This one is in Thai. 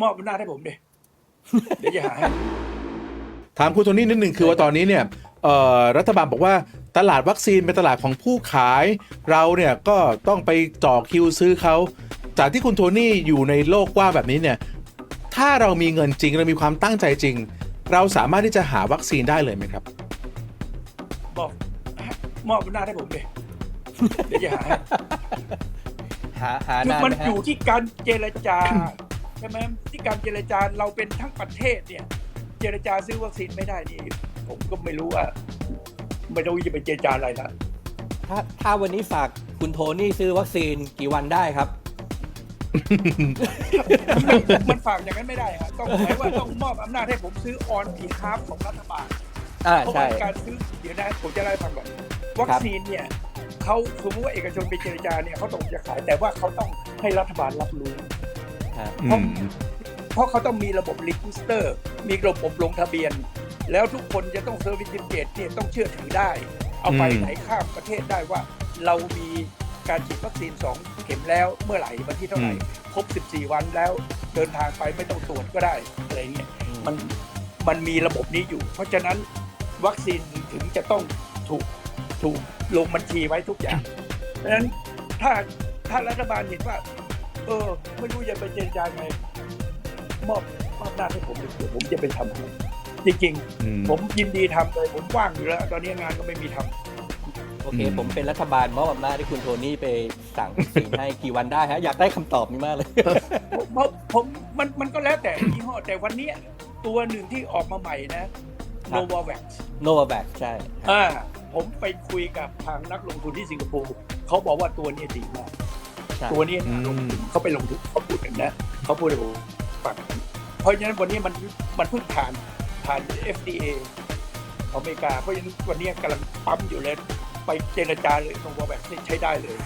มอบอำนาจให้ผมดิเดี๋ยวจะหาให้ ถามคุณโทนี่นิดหนึ่งคือว่าตอนนี้เนี่ยเอ่อรัฐบาลบอกว่าตลาดวัคซีนเป็นตลาดของผู้ขาย เราเนี่ยก็ต้องไปจ่อคิวซื้อเขา จากที่คุณโทนี่อยู่ในโลกกว้างแบบนี้เนี่ย ถ้าเรามีเงินจริงเรามีความตั้งใจจริง เราสามารถที่จะหาวัคซีนได้เลยไหมครับ บอกมอบอำนาจให้ผมดิเดี๋ยวจะหาให้หาหาคือนามันไหมฮะอยู่ที่การเจรจา ช่ไหมที่การเจรจาเราเป็นทั้งประเทศเนี่ย เจรจาซื้อวัคซีนไม่ได้นี่ผมก็ไม่รู้ว่า ไม่รู้จะไปเจรจาอะไรละถ้าถ้าวันนี้ฝากคุณโทนี่ซื้อวัคซีนกี่วันได้ครับ มันฝากอย่างนั้นไม่ได้ครับต้องหมายว่าต้องมอบอำนาจให้ผมซื้อออนพีคาของรัฐบาลอ่าเพราะใช่ว่าการซื้อเดี๋ยวนะผมจะเล่าให้ฟังก่อนวัคซีนเนี่ยเขาสมมติว่าเอกชนไปเจรจาเนี่ยเขาต้องจะขายแต่ว่าเขาต้องให้รัฐบาลรับรู้ ฮะอืมเพราะเขาต้องมีระบบรีจิสเตอร์ มีระบบลงทะเบียน แล้วทุกคนจะต้องเซอร์วิสดิเกตเนี่ยต้องเชื่อถือได้ เอาไปอืมไหนข้ามประเทศได้ว่า เรามีการฉีดวัคซีน 2 เข็มแล้วเมื่อไหร่วันที่เท่าไหร่ครบ 14 วันแล้วเดินทางไปไม่ต้องตรวจก็ได้อะไรเงี้ยมันมันมีระบบนี้อยู่ เพราะฉะนั้นวัคซีนถึงจะต้องถูกถูกลงบัญชีไว้ทุกอย่าง เพราะฉะนั้นถ้าถ้ารัฐบาลเห็นว่า เออ ไม่รู้จะไปเจรจาไงมอบมอบหน้าจให้ผมเดี๋ยวผมจะไปทำให้จริงอืม ๆผมยินดีทำเลยผมว่างอยู่แล้ว ตอนนี้งานก็ไม่มีทำโอเค อืม ผมเป็นรัฐบาลมอบอำนาจให้คุณโทนี่ไปสั่งวัคซีนให้กี่วันได้ฮะ อยากได้คำตอบนี้มากเลย ผมผมผมมันมันก็แล้วแต่ยี่ห้อแต่วันเนี้ยตัวหนึ่งที่ออกมาใหม่นะครัโนบ วาแว็ก โนวาแบกใช่อ่าผมไปคุยกับทางนักลงทุนที่สิงคโปร์เขาบอกว่าตัวเนี้ยดีมากใช่ ตัวเนี้ยอืน่าลงมทุนเขาไปลงทุนเขาพูดอย่างนี้เขาพูดให้ผมฟังเพราะฉะนั้นวันนี้มันมันเพิ่งผ่านผ่าน FDA ของอเมริกา เพราะฉะนั้นวันนี้กำลังปั๊มอยู่เลยไปเจรจาเลยโนวาแว็กใช้ได้เลย